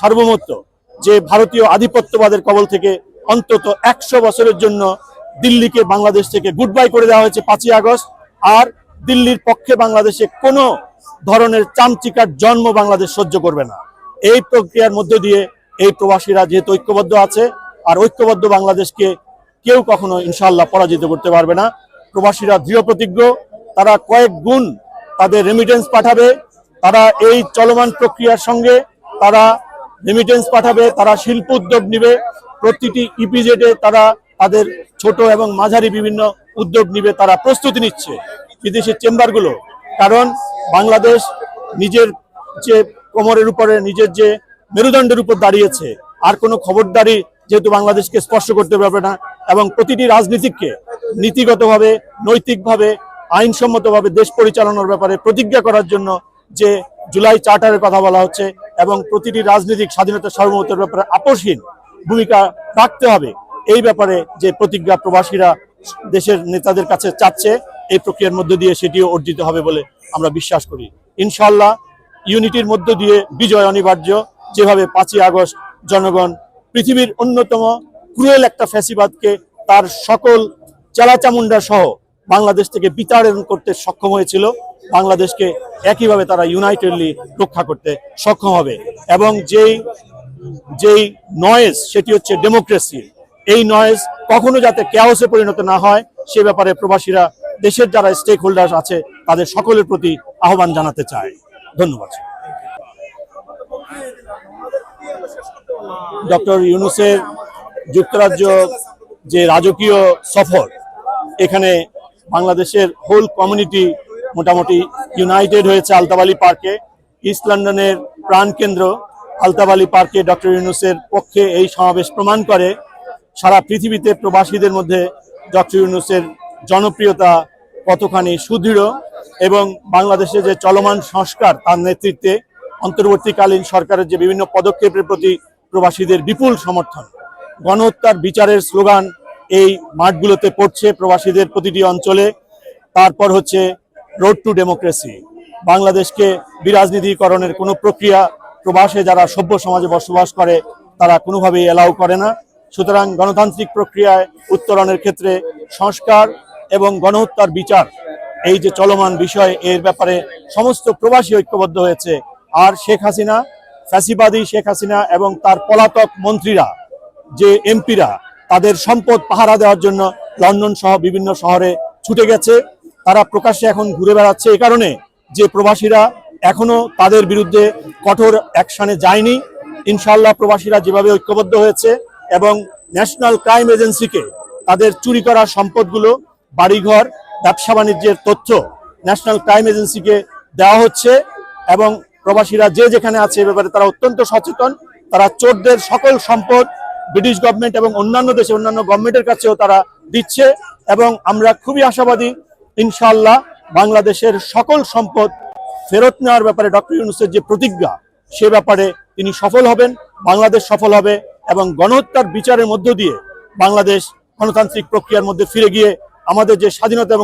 সার্বভৌমত্ব, যে ভারতীয় আধিপত্যবাদের কবল থেকে অন্তত একশো বছরের জন্য দিল্লিকে বাংলাদেশ থেকে গুড বাই করে দেওয়া হয়েছে পাঁচই আগস্ট, আর দিল্লির পক্ষে বাংলাদেশে কোনো ধরনের চামচিকার জন্ম বাংলাদেশ সহ্য করবে না। এই প্রক্রিয়ার মধ্য দিয়ে এই প্রবাসীরা যেহেতু ঐক্যবদ্ধ আছে, আর ঐক্যবদ্ধ বাংলাদেশকে কেউ কখনো ইনশাল্লাহ পরাজিত করতে পারবে না। প্রবাসীরা দৃঢ় প্রতিজ্ঞ, তারা কয়েক গুণ তাদের রেমিটেন্স পাঠাবে, তারা এই চলমান প্রক্রিয়ার সঙ্গে তারা রেমিটেন্স পাঠাবে, তারা শিল্প উদ্যোগ নিবে, প্রতিটি ইপিজেডে তারা তাদের ছোট এবং মাঝারি বিভিন্ন উদ্যোগ নিবে, তারা প্রস্তুতি নিচ্ছে বিদেশের চেম্বারগুলো। কারণ বাংলাদেশ নিজের যে কোমরের উপরে, নিজের যে মেরুদণ্ডের উপর দাঁড়িয়েছে, আর কোনো খবরদারি যেহেতু বাংলাদেশকে স্পর্শ করতে পারবে না, এবং প্রতিটি রাজনীতিককে নীতিগতভাবে, নৈতিকভাবে, আইনসম্মতভাবে দেশ পরিচালনার ব্যাপারে প্রতিজ্ঞা করার জন্য যে জুলাই চার্টারের কথা বলা হচ্ছে এবং প্রতিটি রাজনৈতিক স্বাধীনতা সার্বভৌমত্বের ব্যাপারে আপোষহীন ভূমিকা রাখতে হবে। এই ব্যাপারে যে প্রতিজ্ঞা প্রবাসীরা দেশের নেতাদের কাছে চাচ্ছে, এই প্রক্রিয়ার মধ্য দিয়ে সেটিও অর্জিত হবে বলে আমরা বিশ্বাস করি। ইনশাল্লাহ ইউনিটির মধ্য দিয়ে বিজয় অনিবার্য। যেভাবে পাঁচই আগস্ট জনগণ পৃথিবীর অন্যতম ক্রুয়েল একটা ফ্যাসিবাদকে তার সকল চালাচামুন্ডা সহ বাংলাদেশ থেকে বিতাড়ন করতে সক্ষম হয়েছিল। বাংলাদেশকে একইভাবে তারা ইউনাইটেডলি রক্ষা করতে সক্ষম হবে। এবং যেই যেই নয়েজ সেটি হচ্ছে ডেমোক্রেসি এই নয়েজ কখনো যাতে ক্যাওসে পরিণত না হয়, সে ব্যাপারে প্রবাসীরা, দেশের যারা স্টেক হোল্ডার আছে, তাদের সকলের প্রতি আহ্বান জানাতে চায়। ধন্যবাদ। ডক্টর ইউনুসের যুক্তরাজ্য যে রাজকীয় সফর, এখানে বাংলাদেশের হোল কমিউনিটি মোটামুটি ইউনাইটেড হয়েছে আলতাবালি পার্কে ইস্ট লন্ডনের প্রাণকেন্দ্র আলতাবালি পার্কে ডক্টর ইউনুসের পক্ষে এই সমাবেশ প্রমাণ করে সারা পৃথিবীতে প্রবাসীদের মধ্যে ডক্টর ইউনুসের জনপ্রিয়তা কতখানি সুদৃঢ় এবং বাংলাদেশে যে চলমান সংস্কার তার নেতৃত্বে অন্তর্বর্তীকালীন সরকারের যে বিভিন্ন পদক্ষেপের প্রতি প্রবাসীদের বিপুল সমর্থন। গণহত্যার বিচারের স্লোগান এই মাঠগুলোতে পড়ছে প্রবাসীদের প্রতিটি অঞ্চলে। তারপর হচ্ছে রোড টু ডেমোক্রেসি বাংলাদেশকে বিরাজনীতিকরণের কোনো প্রক্রিয়া, প্রবাসে যারা সভ্য সমাজে বসবাস করে, তারা কোনোভাবেই এলাও করে না। সুতরাং গণতান্ত্রিক প্রক্রিয়ায় উত্তরণের ক্ষেত্রে সংস্কার এবং গণহত্যার বিচার, এই যে চলমান বিষয়, এর ব্যাপারে সমস্ত প্রবাসী ঐক্যবদ্ধ হয়েছে। আর শেখ হাসিনা, ফ্যাসিবাদী শেখ হাসিনা এবং তার পলাতক মন্ত্রীরা, যে এমপিরা সম্পদ পাহারা দেওয়ার জন্য লন্ডন সহ বিভিন্ন শহরে ছুটে গেছে। তারা প্রকাশ্যে এখন ঘুরে বেড়াচ্ছে। এই কারণে যে প্রবাসীরা এখনও তাদের বিরুদ্ধে কঠোর অ্যাকশনে যায়নি ইনশাল্লাহ প্রবাসীরা যেভাবে ঐক্যবদ্ধ হয়েছে এবং ন্যাশনাল ক্রাইম এজেন্সিকে তাদের চুরি করা সম্পদগুলো, বাড়িঘর, ব্যবসা বাণিজ্যের তথ্য ন্যাশনাল ক্রাইম এজেন্সিকে দেওয়া হচ্ছে এবং প্রবাসীরা যে যেখানে আছে এ ব্যাপারে তারা অত্যন্ত সচেতন। তারা চোরদের সকল সম্পদ ব্রিটিশ গভর্নমেন্ট এবং অন্যান্য দেশে, অন্যান্য গভর্নমেন্টের কাছেও তারা দিচ্ছে এবং আমরা খুবই আশাবাদী ইনশাল্লাহ বাংলাদেশের সকল সম্পদ ফেরত নেওয়ার ব্যাপারে ডক্টর ইউনুসের যে প্রতিজ্ঞা, সে ব্যাপারে তিনি সফল হবেন, বাংলাদেশ সফল হবে এবং গণহত্যার বিচারের মধ্য দিয়ে বাংলাদেশ গণতান্ত্রিক প্রক্রিয়ার মধ্যে ফিরে গিয়ে আমাদের যে স্বাধীনতা এবং